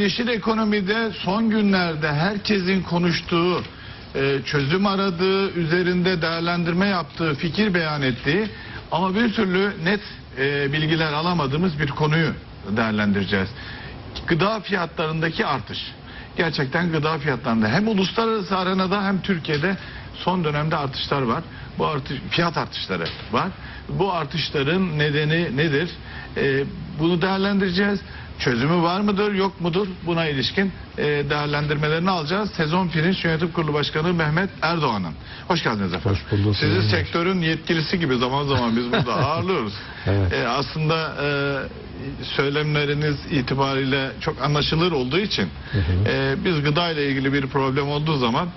yeşil ekonomide son günlerde herkesin konuştuğu, e, çözüm aradığı, üzerinde değerlendirme yaptığı, fikir beyan ettiği ama bir türlü net e, bilgiler alamadığımız bir konuyu değerlendireceğiz. Gıda fiyatlarındaki artış. Gerçekten gıda fiyatlarında hem uluslararası arenada hem Türkiye'de son dönemde artışlar var. Bu artış, fiyat artışları var. Bu artışların nedeni nedir? E, bunu değerlendireceğiz. Çözümü var mıdır, yok mudur? Buna ilişkin değerlendirmelerini alacağız. Sezon Pirinç Yönetim Kurulu Başkanı Mehmet Erdoğan'ın. Hoş geldiniz efendim. Hoş bulduk. Sizi Sayın sektörün yetkilisi gibi zaman zaman biz burada ağırlıyoruz. Evet. E, aslında e, söylemleriniz itibariyle çok anlaşılır olduğu için e, biz gıda ile ilgili bir problem olduğu zaman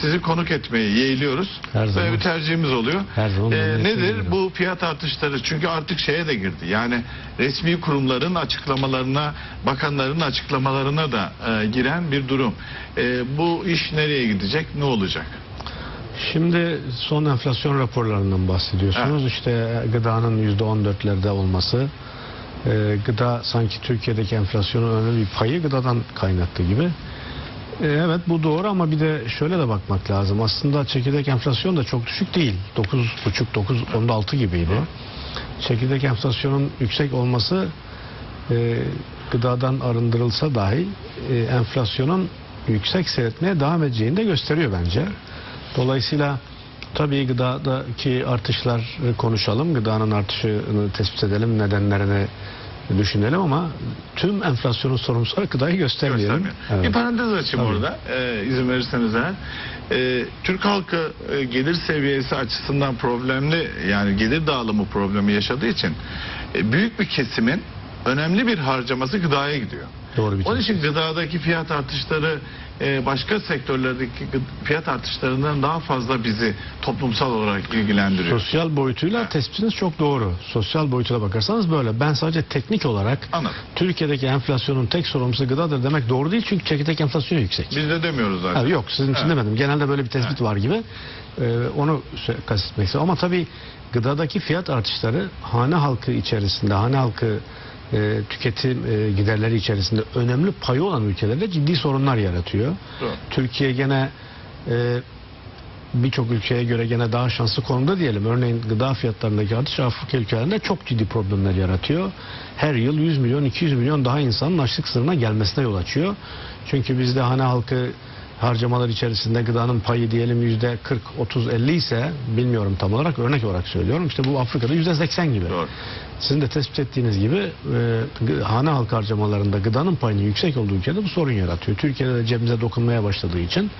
sizi konuk etmeyi yeğliyoruz. Her zaman. Böyle bir tercihimiz oluyor. Her zaman E, nedir bu fiyat artışları? Çünkü artık şeye de girdi. Yani resmi kurumların açıklamalarına, bakanların açıklamalarına da e, giren bir durum. E, bu iş nereye gidecek? Ne olacak? Şimdi son enflasyon raporlarından bahsediyorsunuz. İşte gıdanın %14'lerde olması, e, gıda sanki Türkiye'deki enflasyonun önemli bir payı gıdadan kaynaklı gibi. E, evet bu doğru ama bir de şöyle de bakmak lazım. Aslında çekirdek enflasyon da çok düşük değil. 9,5 9 onda 6 gibiydi. Çekirdek enflasyonun yüksek olması e, gıdadan arındırılsa dahi e, enflasyonun yüksek seyretmeye devam edeceğini de gösteriyor bence. Dolayısıyla tabii gıdadaki artışlar konuşalım. Gıdanın artışını tespit edelim, nedenlerini düşünelim ama tüm enflasyonun sorumlusu gıdayı göstermeyelim. Göstermiyor. Evet. Bir parantez açayım Tabii. orada e, izin verirseniz eğer. E, Türk halkı e, gelir seviyesi açısından problemli yani gelir dağılımı problemi yaşadığı için e, büyük bir kesimin önemli bir harcaması gıdaya gidiyor. Doğru bir Onun için gıdadaki fiyat artışları e, başka sektörlerdeki fiyat artışlarından daha fazla bizi toplumsal olarak ilgilendiriyor. Sosyal boyutuyla tespitiniz çok doğru. Sosyal boyutuna bakarsanız böyle. Ben sadece teknik olarak Anladım. Türkiye'deki enflasyonun tek sorumlusu gıdadır demek doğru değil çünkü çekirdek enflasyonu yüksek. Biz de demiyoruz zaten. Ha, yok sizin için Evet. demedim. Genelde böyle bir tespit var gibi. Ee, onu kastetmek istiyorum. Ama tabii gıdadaki fiyat artışları hane halkı içerisinde, hane halkı e, tüketim e, giderleri içerisinde önemli payı olan ülkelerde ciddi sorunlar yaratıyor. Doğru. Türkiye gene e, birçok ülkeye göre gene daha şanslı konumda diyelim. Örneğin gıda fiyatlarındaki artış Afrika ülkelerinde çok ciddi problemler yaratıyor. Her yıl 100 milyon 200 milyon daha insanın açlık sınırına gelmesine yol açıyor. Çünkü bizde hane halkı harcamalar içerisinde gıdanın payı diyelim yüzde 40, 30, 50 ise bilmiyorum tam olarak örnek olarak söylüyorum. İşte bu Afrika'da yüzde 80 gibi. Doğru. Sizin de tespit ettiğiniz gibi e, hane halkı harcamalarında gıdanın payının yüksek olduğu ülkede bu sorun yaratıyor. Türkiye'de de cebimize dokunmaya başladığı için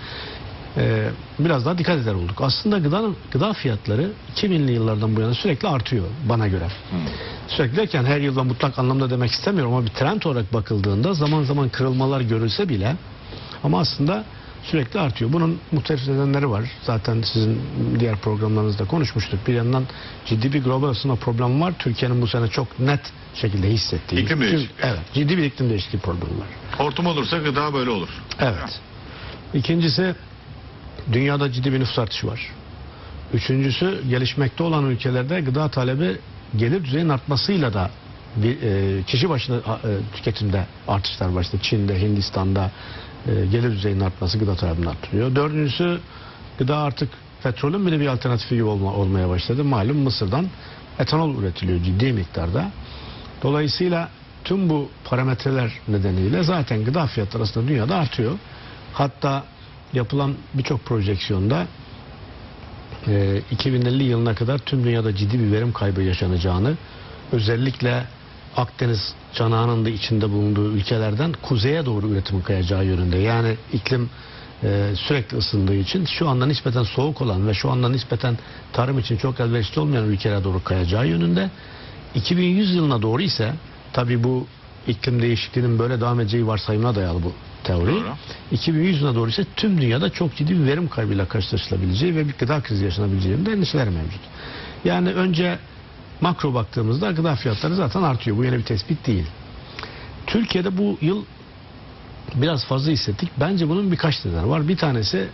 e, biraz daha dikkat eder olduk. Aslında gıdanın gıda fiyatları 2000'li yıllardan bu yana sürekli artıyor bana göre. Sürekli derken her yılda mutlak anlamda demek istemiyorum ama bir trend olarak bakıldığında zaman zaman kırılmalar görülse bile ama aslında sürekli artıyor. Bunun muhtelif nedenleri var. Zaten sizin diğer programlarınızda konuşmuştuk. Bir yandan ciddi bir global ısınma problemi var. Türkiye'nin bu sene çok net şekilde hissettiği. İklim değişikliği. Evet. Ciddi bir iklim değişikliği problemi var. Hortum olursa gıda böyle olur. Evet. İkincisi dünyada ciddi bir nüfus artışı var. Üçüncüsü gelişmekte olan ülkelerde gıda talebi gelir düzeyinin artmasıyla da bir, e, kişi başına e, tüketimde artışlar var. İşte Çin'de, Hindistan'da gelir düzeyinin artması gıda talebini arttırıyor. Dördüncüsü gıda artık petrolün bile bir alternatifi gibi olma, olmaya başladı. Malum Mısır'dan etanol üretiliyor ciddi miktarda. Dolayısıyla tüm bu parametreler nedeniyle zaten gıda fiyatları aslında dünyada artıyor. Hatta yapılan birçok projeksiyonda e, 2050 yılına kadar tüm dünyada ciddi bir verim kaybı yaşanacağını özellikle Akdeniz çanağının da içinde bulunduğu ülkelerden kuzeye doğru üretimin kayacağı yönünde. Yani iklim e, sürekli ısındığı için şu anda nispeten soğuk olan ve şu anda nispeten tarım için çok elverişli olmayan ülkelere doğru kayacağı yönünde. 2100 yılına doğru ise tabi bu iklim değişikliğinin böyle devam edeceği varsayımına dayalı bu teori. Doğru. 2100 yılına doğru ise tüm dünyada çok ciddi bir verim kaybıyla karşılaşılabileceği ve bir gıda krizi yaşanabileceğinin de endişeler mevcut. Yani önce makro baktığımızda gıda fiyatları zaten artıyor. Bu yeni bir tespit değil. Türkiye'de bu yıl biraz fazla hissettik. Bence bunun birkaç nedeni var. Bir tanesi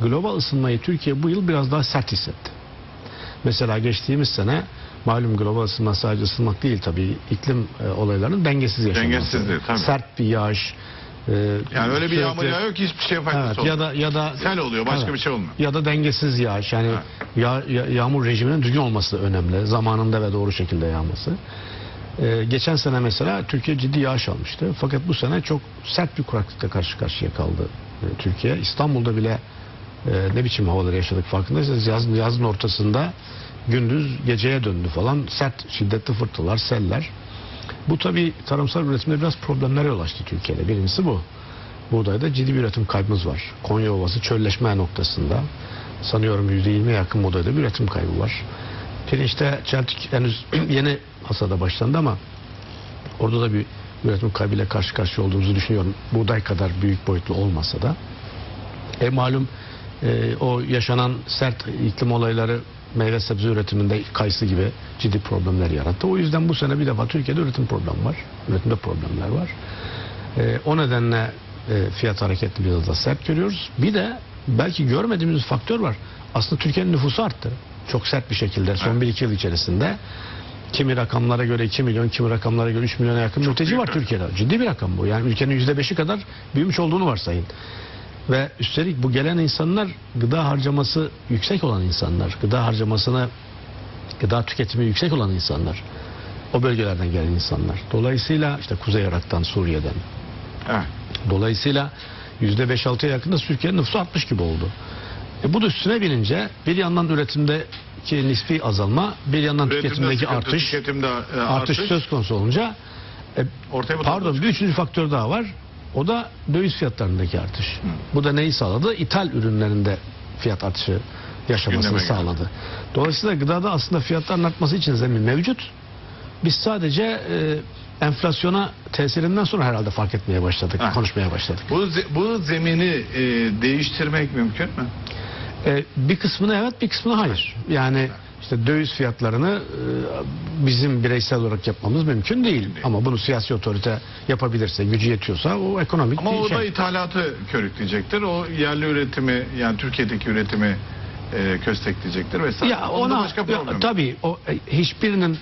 global ısınmayı Türkiye bu yıl biraz daha sert hissetti. Mesela geçtiğimiz sene malum global ısınma sadece ısınmak değil tabii iklim e, olaylarının dengesiz yaşanması. Dengesizliği, tabii. Sert bir yağış, e, Yani öyle bir yağmur yağıyor ki hiçbir şeye faydası Evet, olmuyor. ya da ya da Sel oluyor başka Evet. bir şey olmuyor. ya da dengesiz yağış yani Evet. ya, ya- yağmur rejiminin düzgün olması önemli. Zamanında ve doğru şekilde yağması. Ee, geçen sene mesela Türkiye ciddi yağış almıştı. Fakat bu sene çok sert bir kuraklıkla karşı karşıya kaldı e, Türkiye. İstanbul'da bile e, ne biçim havaları yaşadık farkındaysanız yaz, yazın ortasında gündüz geceye döndü falan. Sert şiddetli fırtınalar, seller. Bu tabi tarımsal üretimde biraz problemlere yol açtı Türkiye'de. Birincisi bu. Buğdayda ciddi bir üretim kaybımız var. Konya Ovası çölleşme noktasında sanıyorum %20'ye yakın buğdayda bir üretim kaybı var. Pirinçte çeltik henüz yeni hasada başlandı ama orada da bir üretim kaybıyla karşı karşıya olduğumuzu düşünüyorum. Buğday kadar büyük boyutlu olmasa da. E malum e, o yaşanan sert iklim olayları meyve sebze üretiminde kayısı gibi ciddi problemler yarattı. O yüzden bu sene bir defa Türkiye'de üretim problemi var. Üretimde problemler var. E, o nedenle e, fiyat hareketli biraz da sert görüyoruz. Bir de belki görmediğimiz bir faktör var. Aslında Türkiye'nin nüfusu arttı. Çok sert bir şekilde son 1-2 yıl içerisinde. Kimi rakamlara göre 2 milyon, kimi rakamlara göre 3 milyona yakın mülteci var. Türkiye'de. Ciddi bir rakam bu. Yani ülkenin %5'i kadar büyümüş olduğunu varsayın. Ve üstelik bu gelen insanlar gıda harcaması yüksek olan insanlar. Gıda harcamasına, gıda tüketimi yüksek olan insanlar. O bölgelerden gelen insanlar. Dolayısıyla işte Kuzey Irak'tan, Suriye'den. Evet. Dolayısıyla %5-6'ya yakında Türkiye'nin nüfusu artmış gibi oldu. E bu da üstüne binince bir yandan üretimdeki nispi azalma, bir yandan Üretimde tüketimdeki sıkıntı, artış, tüketimde e, artış artış. söz konusu olunca e, Ortaya Pardon bir üçüncü faktör daha var. O da döviz fiyatlarındaki artış. Bu da neyi sağladı? İthal ürünlerinde fiyat artışı yaşamasını Gündeme geldi. sağladı. Dolayısıyla gıdada aslında fiyatların artması için zemin mevcut. Biz sadece e, enflasyona tesirinden sonra herhalde fark etmeye başladık, Heh. konuşmaya başladık. Bu, bu zemini e, değiştirmek mümkün mü? E, bir kısmını evet, bir kısmını hayır. Yani işte döviz fiyatlarını e, bizim bireysel olarak yapmamız mümkün değil. Ama bunu siyasi otorite yapabilirse, gücü yetiyorsa o ekonomik Ama o şey. da ithalatı körükleyecektir. O yerli üretimi yani Türkiye'deki üretimi e, köstekleyecektir vesaire. Ya Onda ona başka ya, problem. tabii o e, hiçbirinin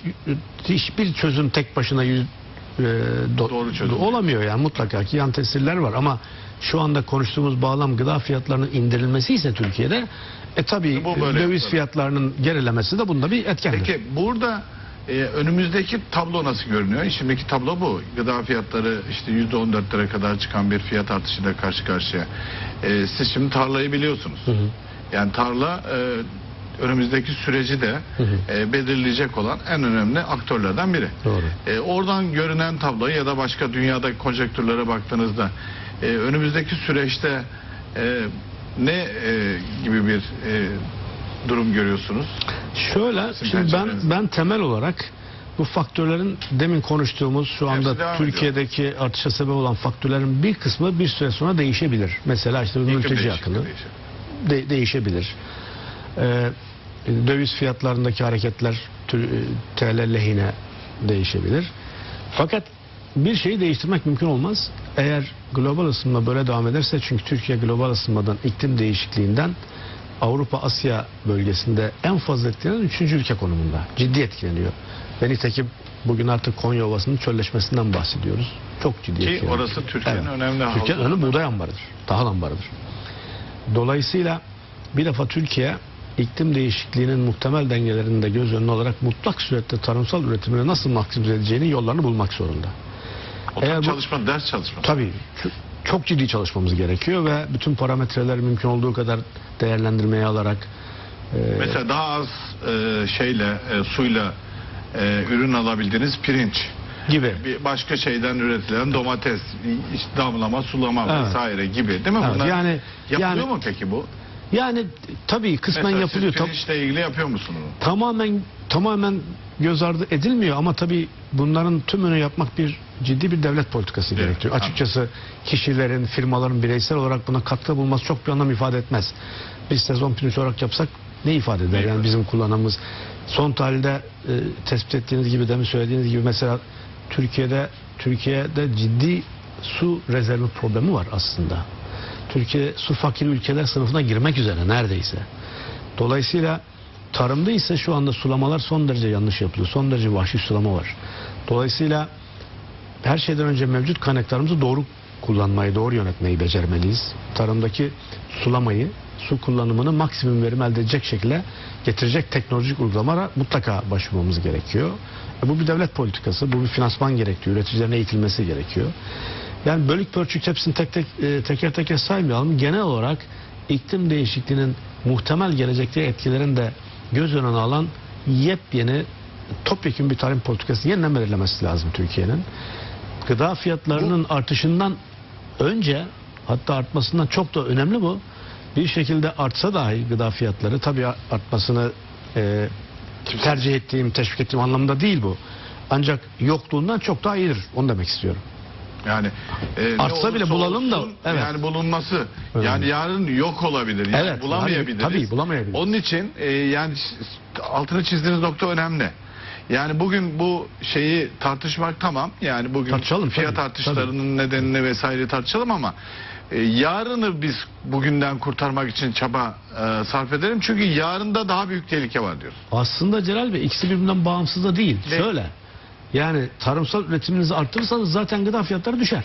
hiçbir çözüm tek başına yüz, e, do- Doğru çözüm. olamıyor yani mutlaka ki yan tesirler var ama şu anda konuştuğumuz bağlam gıda fiyatlarının indirilmesi ise Türkiye'de e Bu böyle döviz yapılır. fiyatlarının gerilemesi de bunda bir etkendir. Peki burada e, önümüzdeki tablo nasıl görünüyor? Şimdiki tablo bu. Gıda fiyatları işte %14'lere kadar çıkan bir fiyat artışıyla karşı karşıya. E, siz şimdi tarlayı biliyorsunuz. Hı hı. Yani tarla e, önümüzdeki süreci de hı. e, belirleyecek olan en önemli aktörlerden biri. Doğru. E, oradan görünen tabloyu ya da başka dünyadaki konjektürlere baktığınızda e, önümüzdeki süreçte e, ne e, gibi bir e, durum görüyorsunuz? Şöyle Sizin şimdi ben ben temel olarak bu faktörlerin demin konuştuğumuz şu anda Türkiye'deki artışa sebep olan faktörlerin bir kısmı bir süre sonra değişebilir. Mesela işte İklim mülteci akını de- değişebilir. Ee, döviz fiyatlarındaki hareketler e, TL lehine değişebilir. Fakat bir şeyi değiştirmek mümkün olmaz. Eğer global ısınma böyle devam ederse çünkü Türkiye global ısınmadan iklim değişikliğinden Avrupa Asya bölgesinde en fazla etkilenen üçüncü ülke konumunda. Ciddi etkileniyor. Ve nitekim bugün artık Konya Ovası'nın çölleşmesinden bahsediyoruz. Çok ciddi Ki etkileniyor. orası Türkiye'nin önemli Türkiye'nin havzası. önü buğday ambarıdır. Tahıl ambarıdır. Dolayısıyla bir defa Türkiye iklim değişikliğinin muhtemel dengelerini de göz önüne alarak mutlak surette tarımsal üretimini nasıl maksimize edeceğinin yollarını bulmak zorunda. O Eğer bu- çalışma, ders çalışması. Tabii çok, çok ciddi çalışmamız gerekiyor ve bütün parametreleri mümkün olduğu kadar değerlendirmeye alarak e, Mesela daha az e, şeyle, e, suyla e, ürün alabildiğiniz pirinç. gibi. Bir başka şeyden üretilen domates, işte damlama, sulama Evet. vesaire gibi değil mi? Evet, Bunlar yani- yapılıyor yani- mu peki bu? Yani tabii kısmen Mesela yapılıyor. siz Tab- pirinçle ilgili yapıyor musunuz? tamamen tamamen göz ardı edilmiyor ama tabii bunların tümünü yapmak bir ciddi bir devlet politikası Evet, gerektiriyor. anladım. Açıkçası kişilerin, firmaların bireysel olarak buna katkı bulması çok bir anlam ifade etmez. Biz sezon pirinç olarak yapsak ne ifade eder? Ne yani ifade? bizim kullanımımız son tahlilde e, tespit ettiğiniz gibi demin söylediğiniz gibi mesela Türkiye'de Türkiye'de ciddi su rezervi problemi var aslında. Türkiye su fakir ülkeler sınıfına girmek üzere neredeyse. Dolayısıyla tarımda ise şu anda sulamalar son derece yanlış yapılıyor. Son derece vahşi sulama var. Dolayısıyla her şeyden önce mevcut kaynaklarımızı doğru kullanmayı, doğru yönetmeyi becermeliyiz. Tarımdaki sulamayı, su kullanımını maksimum verim elde edecek şekilde getirecek teknolojik uygulamalara mutlaka başvurmamız gerekiyor. E, bu bir devlet politikası, bu bir finansman gerekiyor, üreticilerin eğitilmesi gerekiyor. Yani bölük pörçük hepsini tek tek e, teker teker saymayalım. Genel olarak iklim değişikliğinin muhtemel gelecekteki etkilerini de göz önüne alan yepyeni topyekun bir tarım politikası yeniden belirlemesi lazım Türkiye'nin. Gıda fiyatlarının artışından önce hatta artmasından çok da önemli bu. Bir şekilde artsa dahi gıda fiyatları tabii artmasını e, tercih ettiğim, teşvik ettiğim anlamda değil bu. Ancak yokluğundan çok daha iyidir. Onu demek istiyorum. Yani e, Artsa bile bulalım da, olsun, evet. yani bulunması Evet. yani yarın yok olabilir. Yani Evet, bulamayabiliriz. yani tabii bulamayabiliriz. Onun için e, yani altını çizdiğiniz nokta önemli. Yani bugün bu şeyi tartışmak tamam. Yani bugün Tartışalım, fiyat tabii, artışlarının nedenini vesaire tartışalım ama e, yarını biz bugünden kurtarmak için çaba e, sarf edelim. Çünkü yarında daha büyük tehlike var diyoruz. Aslında Celal Bey ikisi birbirinden bağımsız da değil. Ne? Şöyle. Yani tarımsal üretiminizi arttırırsanız zaten gıda fiyatları düşer.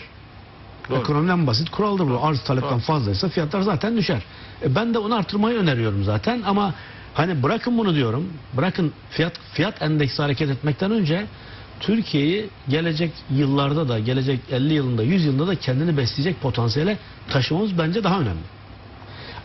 Doğru. Ekonomiden basit kuraldır bu. Arz talepten Doğru. fazlaysa fiyatlar zaten düşer. E ben de onu artırmayı öneriyorum zaten ama hani bırakın bunu diyorum. Bırakın fiyat fiyat endeksi hareket etmekten önce Türkiye'yi gelecek yıllarda da gelecek 50 yılında 100 yılında da kendini besleyecek potansiyele taşımamız bence daha önemli.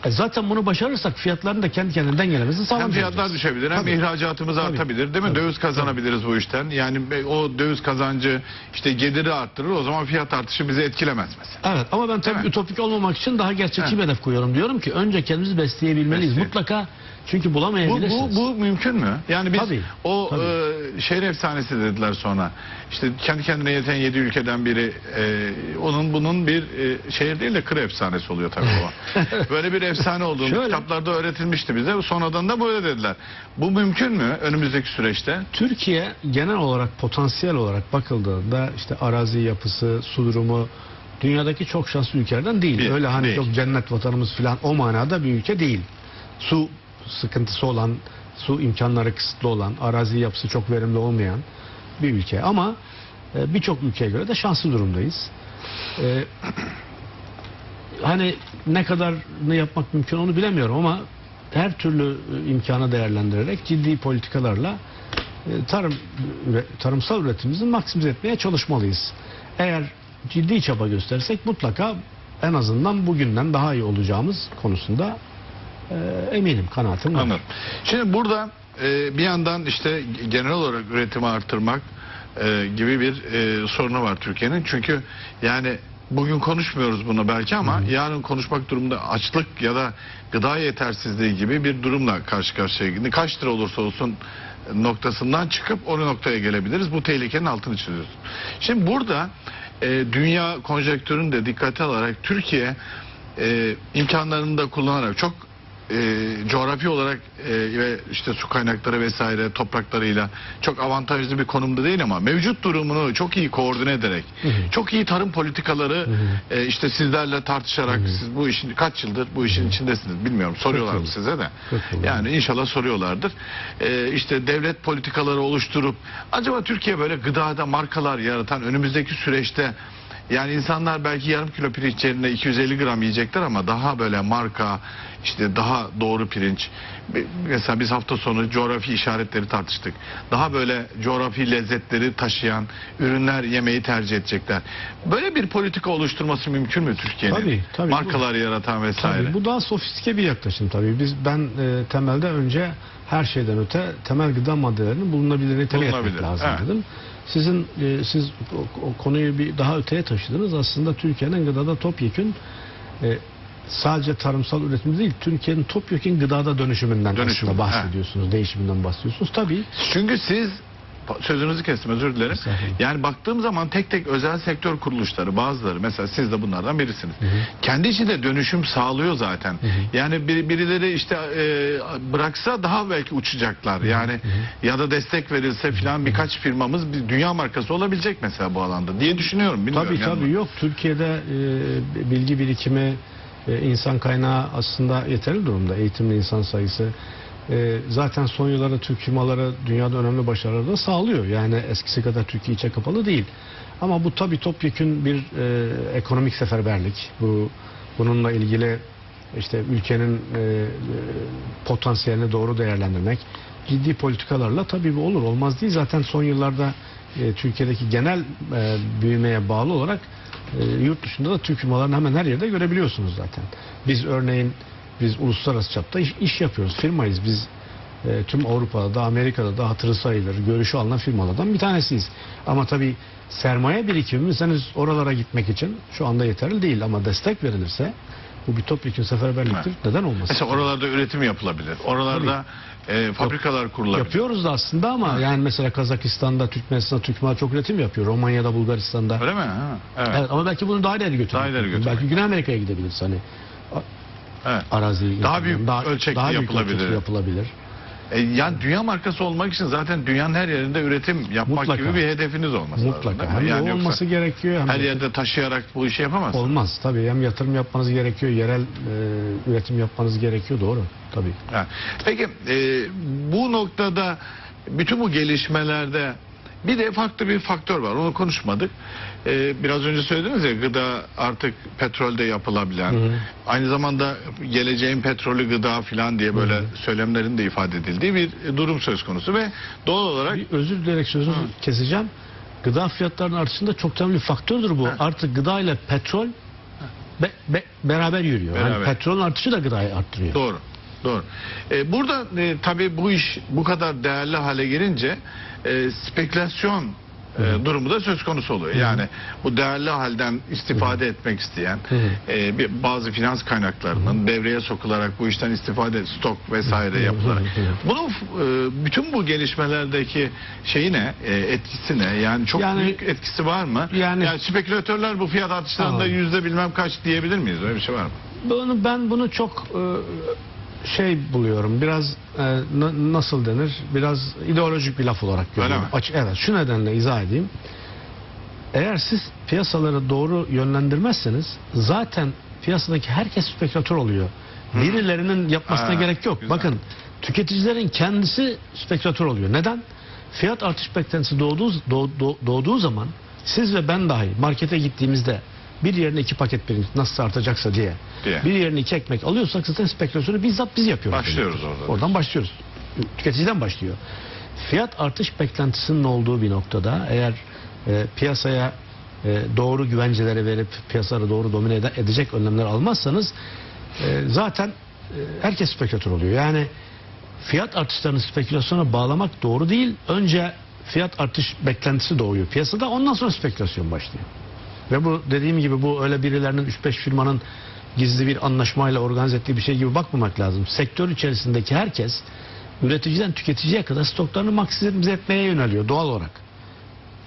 E zaten bunu başarırsak fiyatların da kendi kendinden gelemesi Hem sağlamayacağız. fiyatlar düşebilir hem Tabii. ihracatımız Tabii. artabilir değil mi? Tabii. Döviz kazanabiliriz bu işten. Yani o döviz kazancı işte geliri arttırır o zaman fiyat artışı bizi etkilemez mesela. Evet ama ben tabii mi? ütopik olmamak için daha gerçekçi Heh. bir hedef koyuyorum. Diyorum ki önce kendimizi besleyebilmeliyiz. Besleyelim. Mutlaka çünkü Bu, bulamayabilirsiniz. bu, bu mümkün mü? Yani biz Tabii, o tabii. e, şehir efsanesi dediler sonra. İşte kendi kendine yeten yedi ülkeden biri e, onun bunun bir e, şehir değil de kır efsanesi oluyor tabii o. Böyle bir efsane olduğunu Şöyle. kitaplarda öğretilmişti bize. Sonradan da böyle dediler. Bu mümkün mü önümüzdeki süreçte? Türkiye genel olarak potansiyel olarak bakıldığında işte arazi yapısı, su durumu dünyadaki çok şanslı ülkelerden değil. Değil, Öyle hani değil. yok cennet vatanımız falan o manada bir ülke değil. Su sıkıntısı olan, su imkanları kısıtlı olan, arazi yapısı çok verimli olmayan bir ülke ama e, birçok ülkeye göre de şanslı durumdayız. E, hani ne kadar ne yapmak mümkün onu bilemiyorum ama her türlü e, imkanı değerlendirerek ciddi politikalarla tarım tarımsal üretimimizi maksimize etmeye çalışmalıyız. Eğer ciddi çaba gösterirsek mutlaka en azından bugünden daha iyi olacağımız konusunda e, eminim kanaatim var. Anladım. Şimdi burada e, bir yandan işte genel olarak üretimi artırmak e, gibi bir e, sorunu var Türkiye'nin. Çünkü yani bugün konuşmuyoruz bunu belki ama yarın konuşmak durumunda açlık ya da gıda yetersizliği gibi bir durumla karşı karşıya kaç lira olursa olsun noktasından çıkıp o noktaya gelebiliriz. Bu tehlikenin altını çiziyoruz. Şimdi burada e, dünya konjektürünü de dikkate alarak Türkiye e, imkanlarını da kullanarak çok e, coğrafi olarak e, ve işte su kaynakları vesaire topraklarıyla çok avantajlı bir konumda değil ama mevcut durumunu çok iyi koordine ederek çok iyi tarım politikaları e, işte sizlerle tartışarak siz bu işin kaç yıldır bu işin içindesiniz bilmiyorum soruyorlar mı size de. Yani inşallah soruyorlardır. E, işte devlet politikaları oluşturup acaba Türkiye böyle gıdada markalar yaratan önümüzdeki süreçte yani insanlar belki yarım kilo pirinç yerine 250 gram yiyecekler ama daha böyle marka işte daha doğru pirinç. Mesela biz hafta sonu coğrafi işaretleri tartıştık. Daha böyle coğrafi lezzetleri taşıyan ürünler yemeyi tercih edecekler. Böyle bir politika oluşturması mümkün mü Türkiye'nin? Tabii, tabii. Markalar yaratan vesaire. Tabii, bu daha sofistike bir yaklaşım tabii. Biz ben e, temelde önce her şeyden öte temel gıda maddelerinin bulunabilirliğini temin etmek lazım evet. dedim. Sizin e, siz o, o konuyu bir daha öteye taşıdınız. Aslında Türkiye'nin gıdada topyekün e, sadece tarımsal üretim değil, Türkiye'nin topyekün gıdada dönüşümünden Dönüşüm, aslında bahsediyorsunuz, değişiminden bahsediyorsunuz. Tabii Çünkü siz sözünüzü kestim özür dilerim. Yani baktığım zaman tek tek özel sektör kuruluşları bazıları mesela siz de bunlardan birisiniz. Kendi içinde dönüşüm sağlıyor zaten. Yani bir, birileri işte e, bıraksa daha belki uçacaklar. Yani ya da destek verilse filan birkaç firmamız bir dünya markası olabilecek mesela bu alanda diye düşünüyorum. Bilmiyorum Tabii yani. tabii yok. Türkiye'de e, bilgi birikimi, e, insan kaynağı aslında yeterli durumda. Eğitimli insan sayısı. E, zaten son yıllarda Türk firmaları dünyada önemli başarılar da sağlıyor. Yani eskisi kadar Türkiye içe kapalı değil. Ama bu tabii topyekün bir e, ekonomik seferberlik. Bu bununla ilgili işte ülkenin e, e, potansiyelini doğru değerlendirmek ciddi politikalarla tabii bu olur. Olmaz değil. Zaten son yıllarda e, Türkiye'deki genel e, büyümeye bağlı olarak e, yurt dışında da Türk firmalarını hemen her yerde görebiliyorsunuz zaten. Biz örneğin biz uluslararası çapta iş, iş yapıyoruz. Firmayız. Biz e, tüm Avrupa'da da Amerika'da da hatırı sayılır, görüşü alınan firmalardan bir tanesiyiz. Ama tabii sermaye birikimimiz henüz oralara gitmek için şu anda yeterli değil ama destek verilirse bu bir topyekun seferberliktir. Neden olmasın? Mesela oralarda üretim yapılabilir. Oralarda e, fabrikalar kurulabilir. Yapıyoruz da aslında ama yani mesela Kazakistan'da, Türkmenistan'da Türkmen çok üretim yapıyor. Romanya'da, Bulgaristan'da. Öyle mi? Ha, evet. Evet, ama belki bunu daha ileri götürmek. Daha ileri götürmek. Belki Güney Amerika'ya gidebiliriz hani evet. arazi Daha büyük ölçekli büyük yapılabilir. ölçekli yapılabilir. E, yani dünya markası olmak için zaten dünyanın her yerinde üretim yapmak Mutlaka. gibi bir hedefiniz olması lazım. Mutlaka. mi? Hem Yani de olması gerekiyor hem her de- yerde taşıyarak bu işi yapamazsınız. Olmaz tabii hem yatırım yapmanız gerekiyor yerel e, üretim yapmanız gerekiyor doğru tabii. Ha. Peki e, bu noktada bütün bu gelişmelerde bir de farklı bir faktör var. Onu konuşmadık. E, biraz önce söylediniz ya gıda artık petrolde yapılabilen. Hı hı. Aynı zamanda geleceğin petrolü gıda falan diye böyle söylemlerin de ifade edildiği bir durum söz konusu ve doğal olarak Bir özür dileyerek sözünüzü keseceğim. Gıda fiyatlarının artışında çok temel bir faktördür bu. Ha. Artık gıda ile petrol be- be- beraber yürüyor. Yani Beraber. petrolün artışı da gıdayı arttırıyor. Doğru. Doğru. E, burada e, tabii bu iş bu kadar değerli hale gelince e, spekülasyon e, durumu da söz konusu oluyor. Yani bu değerli halden istifade etmek isteyen e, bir, bazı finans kaynaklarının devreye sokularak bu işten istifade stok vesaire yapılarak. Bunun e, bütün bu gelişmelerdeki şeyi ne? E, etkisi ne? Yani çok Yani- büyük etkisi var mı? Yani- yani spekülatörler bu fiyat artışlarında yüzde bilmem kaç diyebilir miyiz? Öyle bir şey var mı? Bunu ben bunu çok e, şey buluyorum. Biraz e, na- nasıl denir? Biraz ideolojik bir laf olarak görüyorum. Açık evet. Şu nedenle izah edeyim. Eğer siz piyasaları doğru yönlendirmezseniz zaten piyasadaki herkes spekülatör oluyor. Birilerinin yapmasına Ha, gerek yok. güzel. Bakın tüketicilerin kendisi spekülatör oluyor. Neden? Fiyat artış beklentisi doğduğu, doğ- doğ- doğduğu zaman siz ve ben dahi markete gittiğimizde bir yerine iki paket pirinç nasıl artacaksa diye, Diye. bir yerine iki ekmek alıyorsak zaten spekülasyonu bizzat biz yapıyoruz. Başlıyoruz orada. Oradan başlıyoruz. Tüketiciden başlıyor. Fiyat artış beklentisinin olduğu bir noktada eğer e, piyasaya e, doğru güvenceleri verip piyasaları doğru domine ede- edecek önlemler almazsanız e, zaten e, herkes spekülatör oluyor. Yani fiyat artışlarını spekülasyona bağlamak doğru değil. Önce fiyat artış beklentisi doğuyor piyasada ondan sonra spekülasyon başlıyor. Ve bu dediğim gibi bu öyle birilerinin 3-5 firmanın gizli bir anlaşmayla organize ettiği bir şey gibi bakmamak lazım. Sektör içerisindeki herkes üreticiden tüketiciye kadar stoklarını maksimize etmeye yöneliyor doğal olarak.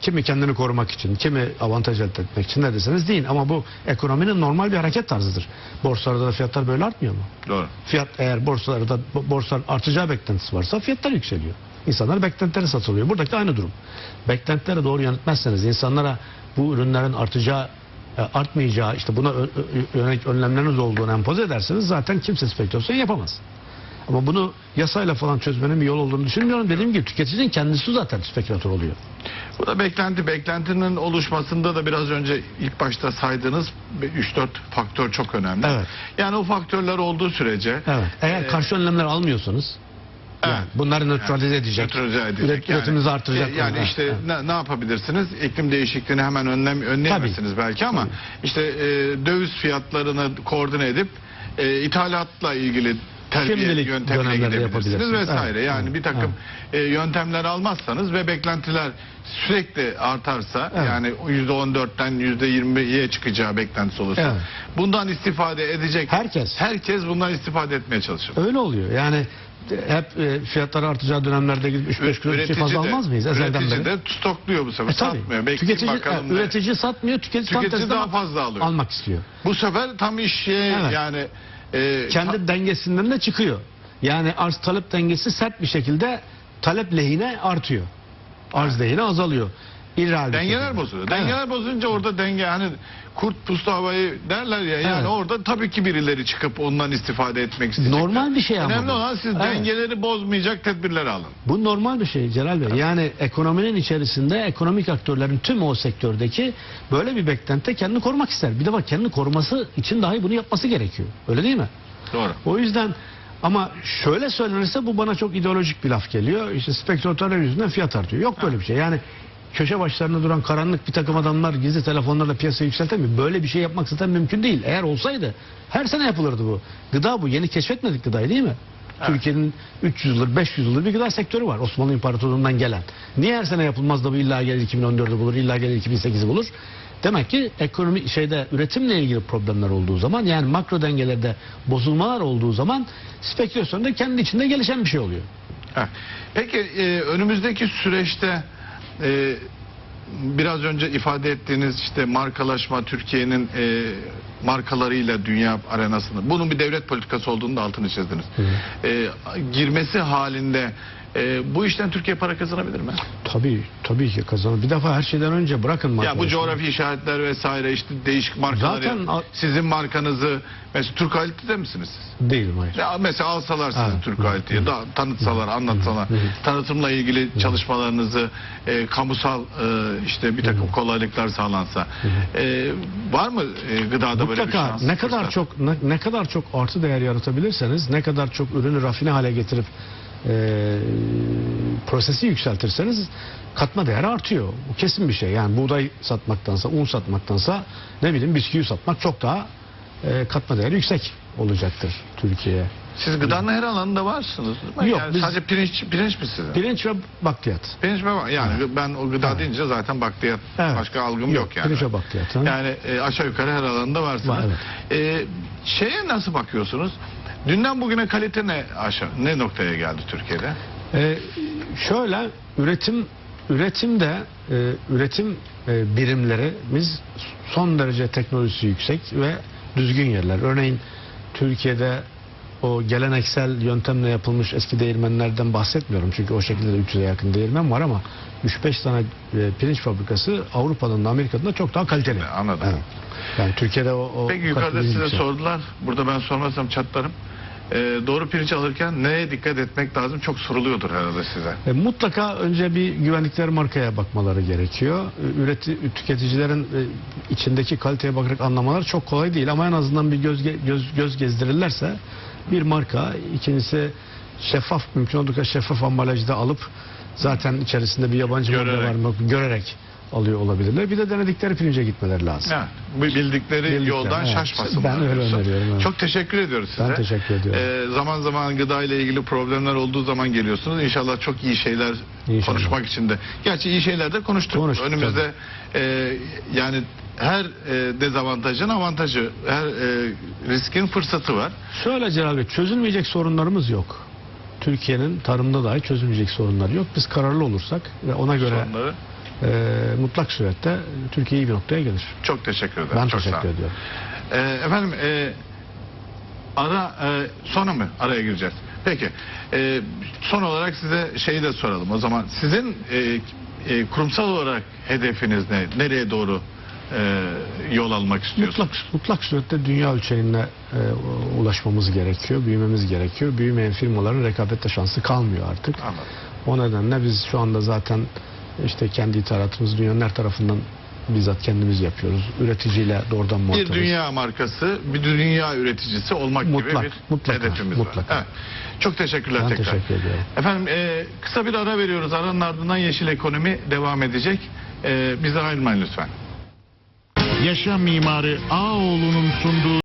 Kimi kendini korumak için, kimi avantaj elde etmek için ne deseniz deyin. Ama bu ekonominin normal bir hareket tarzıdır. Borsalarda da fiyatlar böyle artmıyor mu? Doğru. Fiyat eğer borsalarda bo- borsaların artacağı beklentisi varsa fiyatlar yükseliyor. İnsanlar beklentileri satılıyor. Buradaki aynı durum. Beklentileri doğru yönetmezseniz insanlara bu ürünlerin artacağı e, artmayacağı işte buna yönelik önlemleriniz olduğunu empoze ederseniz zaten kimse spekülasyon yapamaz. Ama bunu yasayla falan çözmenin bir yol olduğunu düşünmüyorum. Dediğim gibi tüketicinin kendisi zaten spekülatör oluyor. Bu da beklenti. Beklentinin oluşmasında da biraz önce ilk başta saydığınız 3-4 faktör çok önemli. Evet. Yani o faktörler olduğu sürece Evet. Eğer Ee, karşı önlemler almıyorsanız. Yani bunları nötralize edecek. nötralize edecek. üret- üretiminizi artıracak. e, Yani işte Evet. ne, ne yapabilirsiniz? İklim değişikliğini hemen önlem önleyemezsiniz belki ama işte e, döviz fiyatlarını koordine edip e, ithalatla ilgili terbiye Şimdilik yöntemine gidebilirsiniz vesaire. Evet. Yani Evet. bir takım e, yöntemler almazsanız ve beklentiler sürekli artarsa Evet. yani %14'ten %20'ye çıkacağı beklentisi olursa Evet. bundan istifade edecek Herkes. herkes bundan istifade etmeye çalışır. Öyle oluyor. Yani hep e, fiyatları artacağı dönemlerde gidip 3-5 kilo bir şey fazla almaz mıyız ezelden üretici beri? de stokluyor bu sefer. E, tabii. Satmıyor. Belki Tüketici, bakalım e, ne- üretici satmıyor, tüketici, Tüketici daha fazla alıyor. almak istiyor. Bu sefer tam iş şey Evet. yani e, Kendi dengesinden de çıkıyor. Yani arz talep dengesi sert bir şekilde talep lehine artıyor. Arz lehine azalıyor. İrreal bir Dengeler bozuluyor. Evet. Dengeler bozunca orada denge hani kurt pustu havayı derler ya yani Evet. orada tabii ki birileri çıkıp ondan istifade etmek isteyecekler. Normal bir şey ama Önemli bu. olan siz Evet. dengeleri bozmayacak tedbirler alın. Bu normal bir şey Celal Bey. Yani ekonominin içerisinde ekonomik aktörlerin tüm o sektördeki böyle bir beklenti kendini korumak ister. Bir de bak kendini koruması için dahi bunu yapması gerekiyor. Öyle değil mi? Doğru. O yüzden ama şöyle söylenirse bu bana çok ideolojik bir laf geliyor. İşte spektratörler yüzünden fiyat artıyor. Yok böyle bir şey. Yani köşe başlarında duran karanlık bir takım adamlar gizli telefonlarla piyasayı yükseltemiyor. Böyle bir şey yapmak zaten mümkün değil. Eğer olsaydı her sene yapılırdı bu. Gıda bu. Yeni keşfetmedik gıdayı değil mi? Evet. Türkiye'nin 300 yıldır 500 yıldır bir gıda sektörü var Osmanlı İmparatorluğu'ndan gelen. Niye her sene yapılmaz da bu illa gelir 2014'ü bulur, illa gelir 2008'i bulur? Demek ki ekonomi şeyde üretimle ilgili problemler olduğu zaman yani makro dengelerde bozulmalar olduğu zaman spekülasyon da kendi içinde gelişen bir şey oluyor. Peki e, önümüzdeki süreçte e, biraz önce ifade ettiğiniz işte markalaşma Türkiye'nin e, markalarıyla dünya arenasında bunun bir devlet politikası olduğunu da altını çizdiniz. E, girmesi halinde e, bu işten Türkiye para kazanabilir mi? Tabii tabii ki kazanır. Bir defa her şeyden önce bırakın Ya bu coğrafi işaretler vesaire işte değişik markalar Zaten ya. sizin markanızı mesela Türk Kalitede misiniz siz? Değilim hayır. Ya mesela alsalar sizin Evet. Türk Kaliteyi da tanıtsalar, anlatsalar, tanıtımla ilgili çalışmalarınızı e, kamusal e, işte bir takım kolaylıklar sağlansa. E, var mı e, gıdada böyle bir Mutlaka şans? ne kadar fırsat? çok ne, ne kadar çok artı değer yaratabilirseniz, ne kadar çok ürünü rafine hale getirip e, prosesi yükseltirseniz katma değer artıyor. Bu kesin bir şey. Yani buğday satmaktansa, un satmaktansa ne bileyim bisküvi satmak çok daha e, katma değeri yüksek olacaktır Türkiye'ye. Siz gıdanın her alanında varsınız. değil mi? Yok, yani biz- sadece pirinç pirinç mi sizin? Pirinç ve bakliyat. Pirinç mi var? Yani ben o gıda deyince zaten bakliyat Evet. başka algım yok, yani. Pirinç ve bakliyat. ha? Yani e, aşağı yukarı her alanda varsınız. Var, E, şeye nasıl bakıyorsunuz? Dünden bugüne kalite ne aşağı ne noktaya geldi Türkiye'de? Ee, şöyle üretim üretimde e, üretim e, birimlerimiz son derece teknolojisi yüksek ve düzgün yerler. Örneğin Türkiye'de o geleneksel yöntemle yapılmış eski değirmenlerden bahsetmiyorum. Çünkü o şekilde de 300'e yakın değirmen var ama 3-5 tane e, pirinç fabrikası Avrupa'nın da Amerika'da da çok daha kaliteli. Anladım. Evet. Yani Türkiye'de o, o Peki yukarıda size yüksek. sordular. Burada ben sormazsam çatlarım. E, doğru pirinç alırken neye dikkat etmek lazım? Çok soruluyordur herhalde size. E, mutlaka önce bir güvenlikleri markaya bakmaları gerekiyor. E, Üreti, tüketicilerin e, içindeki kaliteye bakarak anlamaları çok kolay değil ama en azından bir göz göz göz gezdirirlerse bir marka, ikincisi şeffaf mümkün olduğu kadar şeffaf ambalajda alıp zaten içerisinde bir yabancı madde Görerek. var mı görerek alıyor olabilirler. Bir de denedikleri pirince gitmeleri lazım. Bu bildikleri Bildikleri, yoldan evet. şaşmasınlar. Ben öyle diyorsun. öneriyorum, evet. Çok teşekkür ediyoruz size. Ben teşekkür ediyorum. Ee, zaman zaman gıda ile ilgili problemler olduğu zaman geliyorsunuz. İnşallah çok iyi şeyler İnşallah. konuşmak için de. Gerçi iyi şeyler de konuştuk. Konuştuk, Önümüzde e, yani her e, dezavantajın avantajı, her e, riskin fırsatı var. Şöyle Celal Bey çözülmeyecek sorunlarımız yok. Türkiye'nin tarımda dahi çözülmeyecek sorunları yok. Biz kararlı olursak ve ona göre Sorunları. E, mutlak surette Türkiye iyi bir noktaya gelir. Çok teşekkür ederim. Ben çok teşekkür ediyorum. Ee, efendim e, ara e, sonra mı araya gireceğiz? Peki. E, son olarak size şeyi de soralım. O zaman sizin e, e, kurumsal olarak hedefiniz ne? Nereye doğru e, yol almak istiyorsunuz? Mutlak, mutlak surette dünya ölçeğine e, ulaşmamız gerekiyor, büyümemiz gerekiyor. Büyümeyen firmaların rekabette şansı kalmıyor artık. Anladım. O nedenle biz şu anda zaten işte kendi ithalatımızı dünyanın her tarafından bizzat kendimiz yapıyoruz. Üreticiyle doğrudan Bir muhatabız. dünya markası, bir dünya üreticisi olmak Mutlak, gibi bir mutlaka, hedefimiz mutlaka. var. Evet. Çok teşekkürler Ben tekrar. teşekkür ediyorum. Efendim e, kısa bir ara veriyoruz. Aranın ardından Yeşil Ekonomi devam edecek. E, bizden ayrılmayın lütfen. Yaşam mimarı Ağoğlu'nun sunduğu